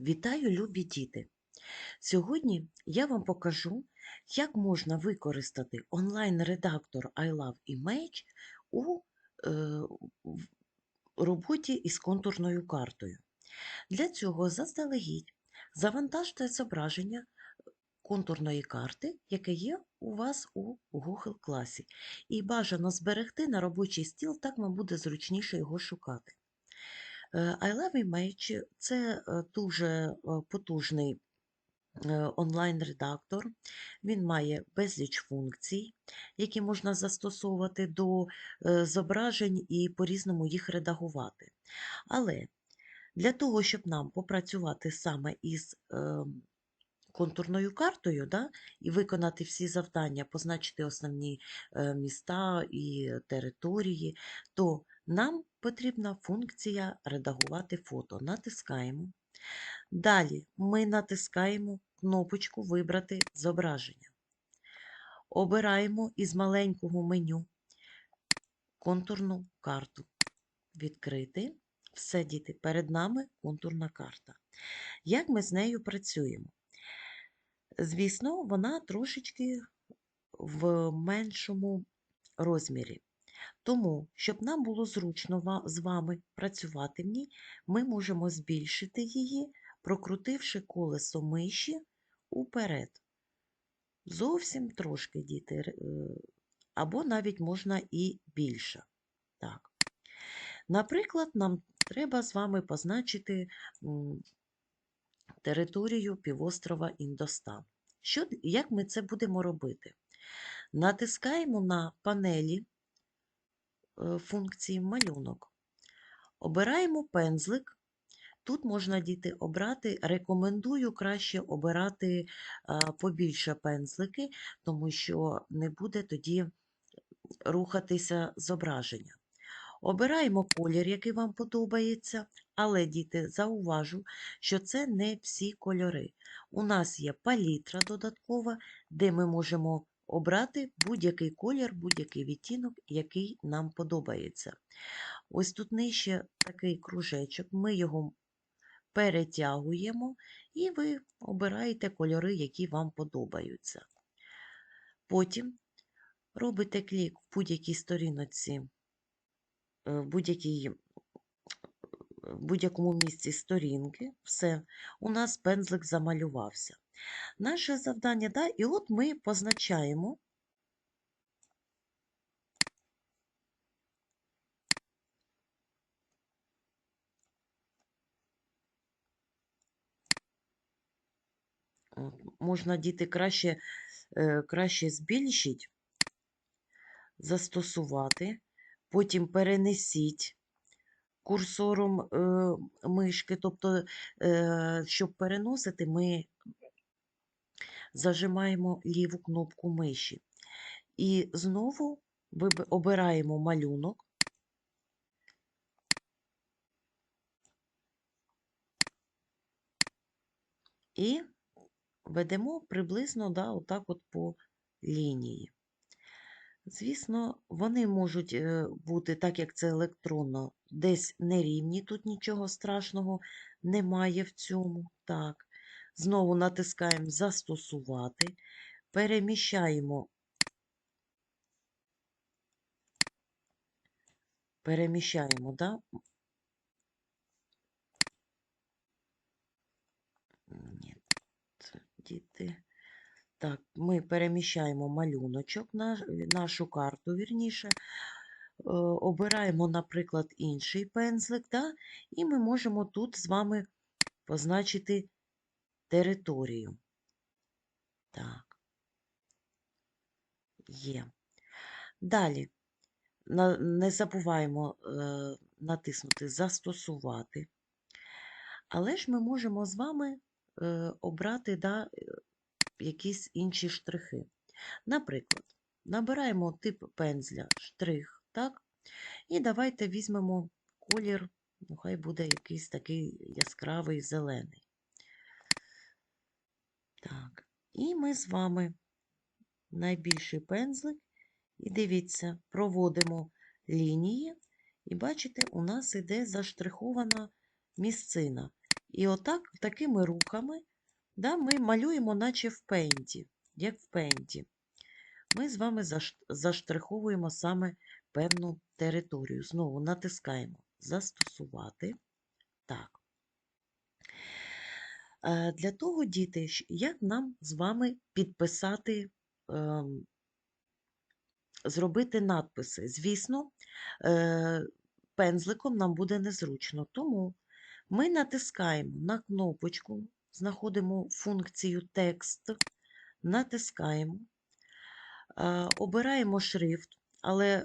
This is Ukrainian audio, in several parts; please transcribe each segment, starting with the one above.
Вітаю, любі діти! Сьогодні я вам покажу, як можна використати онлайн-редактор I Love Image у е, роботі із контурною картою. Для цього заздалегідь завантажте зображення контурної карти, яке є у вас у Google класі, і бажано зберегти на робочий стіл, так вам буде зручніше його шукати. Е, I Love Image – це е, дуже е, потужний онлайн-редактор. Він має безліч функцій, які можна застосовувати до зображень і по-різному їх редагувати. Але для того, щоб нам попрацювати саме із ем, контурною картою да, і виконати всі завдання, позначити основні міста і території, то нам потрібна функція редагувати фото. Натискаємо. Далі ми натискаємо кнопочку Вибрати зображення. Обираємо із маленького меню контурну карту. Відкрити. Все, діти, перед нами контурна карта. Як ми з нею працюємо? Звісно, вона трошечки в меншому розмірі. Тому, щоб нам було зручно з вами працювати в ній, ми можемо збільшити її, прокрутивши колесо миші уперед. Зовсім трошки, діти, е, або навіть можна і більше. Так. Наприклад, нам треба з вами позначити територію півострова Індостан. Що, як ми це будемо робити? Натискаємо на панелі функції малюнок. Обираємо пензлик. Тут можна діти обрати, рекомендую краще обирати е, побільше пензлики, тому що не буде тоді рухатися зображення. Обираємо колір, який вам подобається, але, діти, зауважу, що це не всі кольори. У нас є палітра додаткова, де ми можемо обрати будь-який колір, будь-який відтінок, який нам подобається. Ось тут нижче такий кружечок, ми його перетягуємо, і ви обираєте кольори, які вам подобаються. Потім робите клік в будь-якій сторіночці, е, в будь-якій в будь-якому місці сторінки, все, у нас пензлик замалювався. Наше завдання, да, і от ми позначаємо. Можна діти краще, е, краще збільшіть, застосувати, потім перенесіть курсором е, мишки, тобто, е, щоб переносити, ми зажимаємо ліву кнопку миші. І знову обираємо малюнок. І ведемо приблизно да, отак от по лінії. Звісно, вони можуть е, бути, так як це електронно, десь нерівні, тут нічого страшного немає в цьому. Так. Знову натискаємо Застосувати, переміщаємо, переміщаємо, да? Ні, діти. Так, ми переміщаємо малюночок, нашу карту, вірніше, е, обираємо, наприклад, інший пензлик, да? і ми можемо тут з вами позначити територію. Так, є. Далі, не забуваємо е, натиснути Застосувати. Але ж ми можемо з вами е, обрати да, якісь інші штрихи. Наприклад, набираємо тип пензля штрих, так? І давайте візьмемо колір, ну хай буде якийсь такий яскравий зелений. Так, і ми з вами найбільший пензлик, і дивіться, проводимо лінії, і бачите, у нас іде заштрихована місцина. І отак, такими рухами да, ми малюємо, наче в пейнті, як в пейнті. Ми з вами заштриховуємо саме певну територію. Знову натискаємо Застосувати. Так. Е, Для того, діти, як нам з вами підписати, ем, зробити надписи? Звісно, е, пензликом нам буде незручно, тому ми натискаємо на кнопочку, знаходимо функцію текст, натискаємо, е, обираємо шрифт, але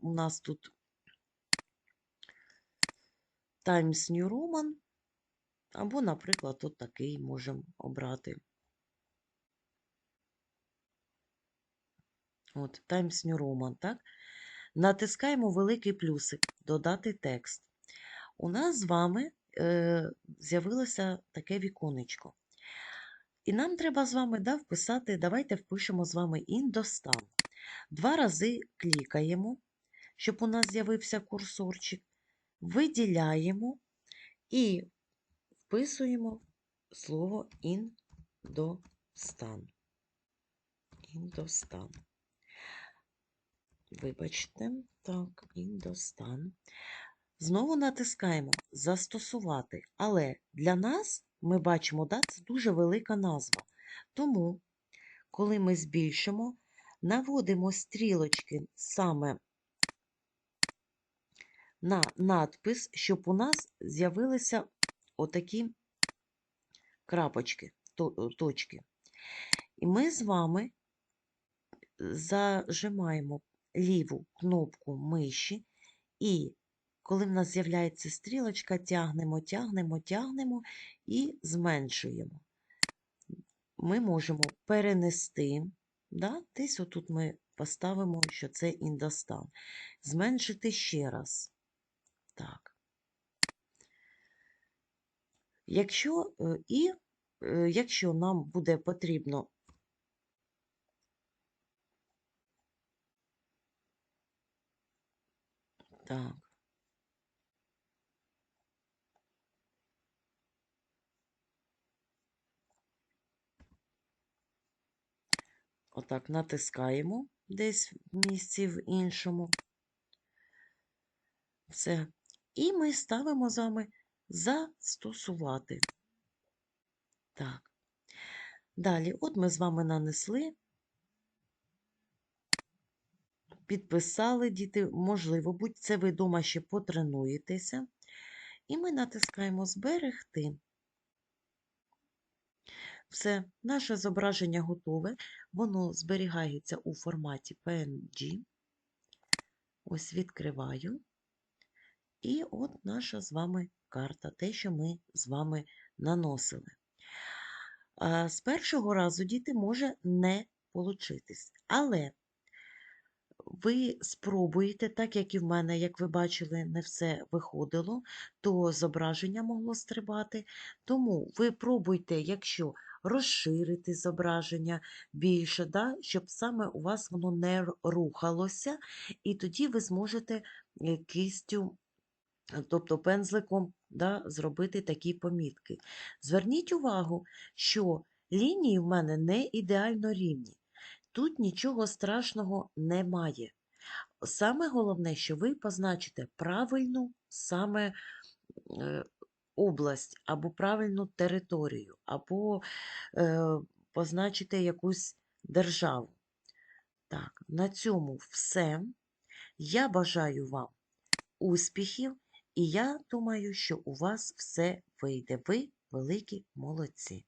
у нас тут Times New Roman, або, наприклад, от такий можемо обрати. От, Times New Roman, так? Натискаємо великий плюсик Додати текст. У нас з вами е, з'явилося таке віконечко. І нам треба з вами да, вписати, давайте впишемо з вами індостан. Два рази клікаємо, щоб у нас з'явився курсорчик, виділяємо і вписуємо слово індостан. Індостан. Вибачте, так, індостан. Знову натискаємо Застосувати. Але для нас, ми бачимо, да, це дуже велика назва. Тому, коли ми збільшимо, наводимо стрілочки саме на надпис, щоб у нас з'явилися отакі крапочки, точки. І ми з вами зажимаємо ліву кнопку миші, і коли в нас з'являється стрілочка, тягнемо, тягнемо, тягнемо і зменшуємо. Ми можемо перенести, да? десь отут ми поставимо, що це індостан. Зменшити ще раз. Так. Якщо, е, і е, якщо нам буде потрібно Так. Отак натискаємо десь в місці в іншому. Все. І ми ставимо з вами застосувати. Так. Далі, от ми з вами нанесли, підписали діти, можливо, будь це ви вдома ще потренуєтеся. І ми натискаємо Зберегти. Все, наше зображення готове. Воно зберігається у форматі PNG. Ось відкриваю. І от наша з вами карта, те, що ми з вами наносили. З першого разу діти може не получитись. Але ви спробуєте, так як і в мене, як ви бачили, не все виходило, то зображення могло стрибати. Тому ви пробуйте, якщо розширити зображення більше, да, щоб саме у вас воно не рухалося, і тоді ви зможете е, кистю, тобто пензликом, да, зробити такі помітки. Зверніть увагу, що лінії в мене не ідеально рівні. Тут нічого страшного немає. Саме головне, що ви позначите правильну саме е, область, або правильну територію, або е, позначите якусь державу. Так, на цьому все. Я бажаю вам успіхів, і я думаю, що у вас все вийде. Ви великі молодці.